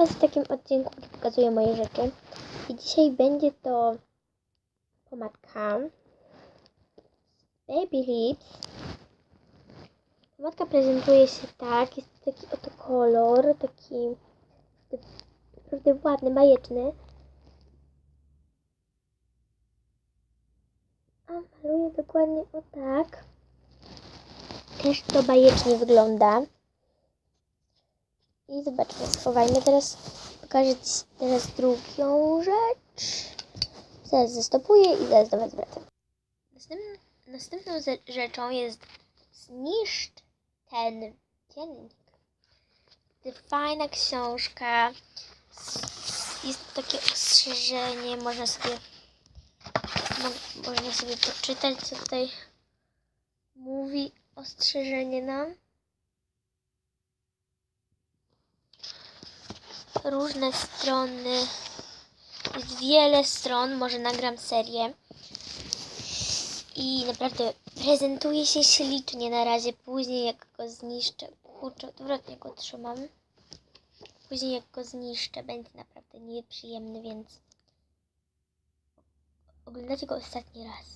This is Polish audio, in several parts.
Was w takim odcinku, gdzie pokazuję moje rzeczy. I dzisiaj będzie to pomadka Baby Lips. Pomadka prezentuje się tak, jest taki oto kolor, taki naprawdę ładny, bajeczny. A maluję dokładnie o tak. Też to bajecznie wygląda. I zobaczmy, schowajmy teraz. Pokażę Ci teraz drugą rzecz. Zaraz zastopuję i zaraz do Was wracam. Następną, następną ze- rzeczą jest zniszcz ten dziennik. Fajna książka. Jest takie ostrzeżenie, można sobie mo- można sobie poczytać, co tutaj mówi ostrzeżenie nam. Różne strony. Jest wiele stron, może nagram serię. I naprawdę prezentuje się ślicznie na razie. Później jak go zniszczę, kurczę, odwrotnie go trzymam. Później jak go zniszczę, będzie naprawdę nieprzyjemny, więc oglądacie go ostatni raz.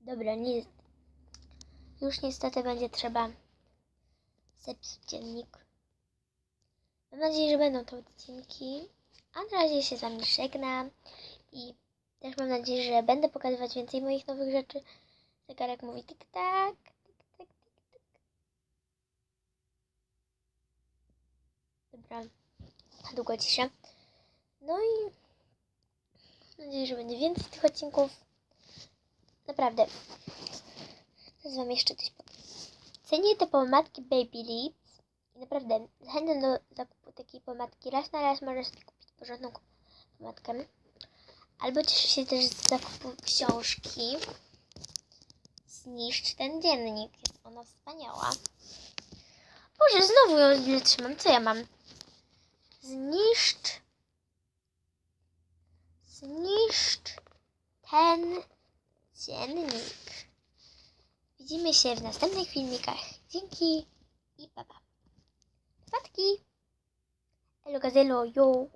Dobra, nie. Już niestety będzie trzeba zepsuć dziennik. Mam nadzieję, że będą to odcinki. A na razie się z Wami żegnam i też mam nadzieję, że będę pokazywać więcej moich nowych rzeczy. Zegarek mówi tik-tak, tik-tak, tik-tak. Dobra, długo ciszę. No i mam nadzieję, że będzie więcej tych odcinków. Naprawdę. Teraz Wam jeszcze coś. Cenię te pomadki Baby Lips. I naprawdę zachęcam do zakupu takiej pomadki. Raz na raz możesz kupić porządną pomadkę. Albo cieszę się też z zakupu książki. Zniszcz ten dziennik. Jest ona wspaniała. Boże, znowu ją źle trzymam. Co ja mam? Zniszcz. Zniszcz ten dziennik. Widzimy się w następnych filmikach. Dzięki i pa pa. gazillo, yo.